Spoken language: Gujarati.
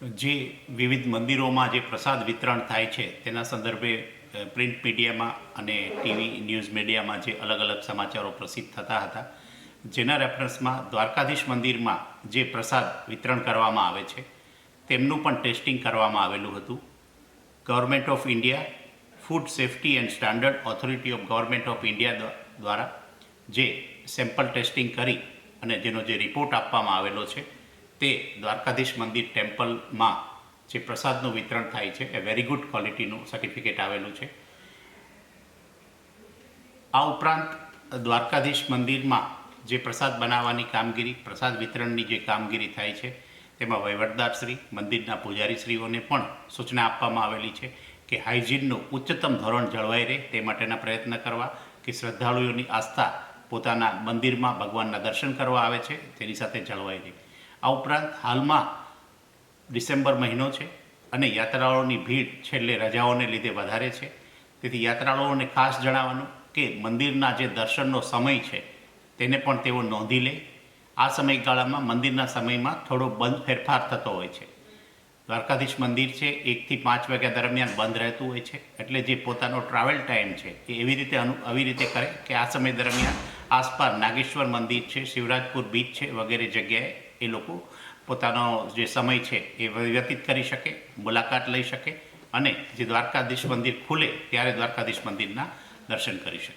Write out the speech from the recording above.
જે વિવિધ મંદિરોમાં જે પ્રસાદ વિતરણ થાય છે, તેના સંદર્ભે પ્રિન્ટ મીડિયામાં અને ટીવી ન્યૂઝ મીડિયામાં જે અલગ અલગ સમાચારો પ્રસિદ્ધ થતા હતા, જેના રેફરન્સમાં દ્વારકાધીશ મંદિરમાં જે પ્રસાદ વિતરણ કરવામાં આવે છે, તેમનું પણ ટેસ્ટિંગ કરવામાં આવેલું હતું. Government of India food safety and standard authority of government of India દ્વારા જે સેમ્પલ ટેસ્ટિંગ કરી અને જેનો જે રિપોર્ટ આપવામાં આવેલો છે તે દ્વારકાધીશ મંદિર ટેમ્પલમાં જે પ્રસાદનું વિતરણ થાય છે, એ વેરી ગુડ ક્વોલિટીનું સર્ટિફિકેટ આવેલું છે. આ ઉપરાંત દ્વારકાધીશ મંદિરમાં જે પ્રસાદ બનાવવાની કામગીરી, પ્રસાદ વિતરણની જે કામગીરી થાય છે, તેમાં વહીવટદારશ્રી, મંદિરના પૂજારીશ્રીઓને પણ સૂચના આપવામાં આવેલી છે કે હાઇજીનનું ઉચ્ચતમ ધોરણ જળવાઈ રહે તે માટેના પ્રયત્ન કરવા કે શ્રદ્ધાળુઓની આસ્થા પોતાના મંદિરમાં ભગવાનના દર્શન કરવા આવે છે, તેની સાથે જળવાઈ રહે. આ ઉપરાંત હાલમાં ડિસેમ્બર મહિનો છે અને યાત્રાળુઓની ભીડ છેલ્લે રજાઓને લીધે વધારે છે. તેથી યાત્રાળુઓને ખાસ જણાવવાનું કે મંદિરના જે દર્શનનો સમય છે તેને પણ તેઓ નોંધી લે. આ સમયગાળામાં મંદિરના સમયમાં થોડો બંધ ફેરફાર થતો હોય છે. દ્વારકાધીશ મંદિર છે, એકથી પાંચ વાગ્યા દરમિયાન બંધ રહેતું હોય છે. એટલે જે પોતાનો ટ્રાવેલ ટાઈમ છે, એ એવી રીતે આવી રીતે કરે કે આ સમય દરમિયાન આસપાસ નાગેશ્વર મંદિર છે, શિવરાજપુર બીચ છે વગેરે જગ્યાએ એ લોકો પોતાનો જે સમય છે, એ વ્યતીત કરી શકે, મુલાકાત લઈ શકે અને જે દ્વારકાધીશ મંદિર ખુલે ત્યારે દ્વારકાધીશ મંદિરના દર્શન કરી શકે.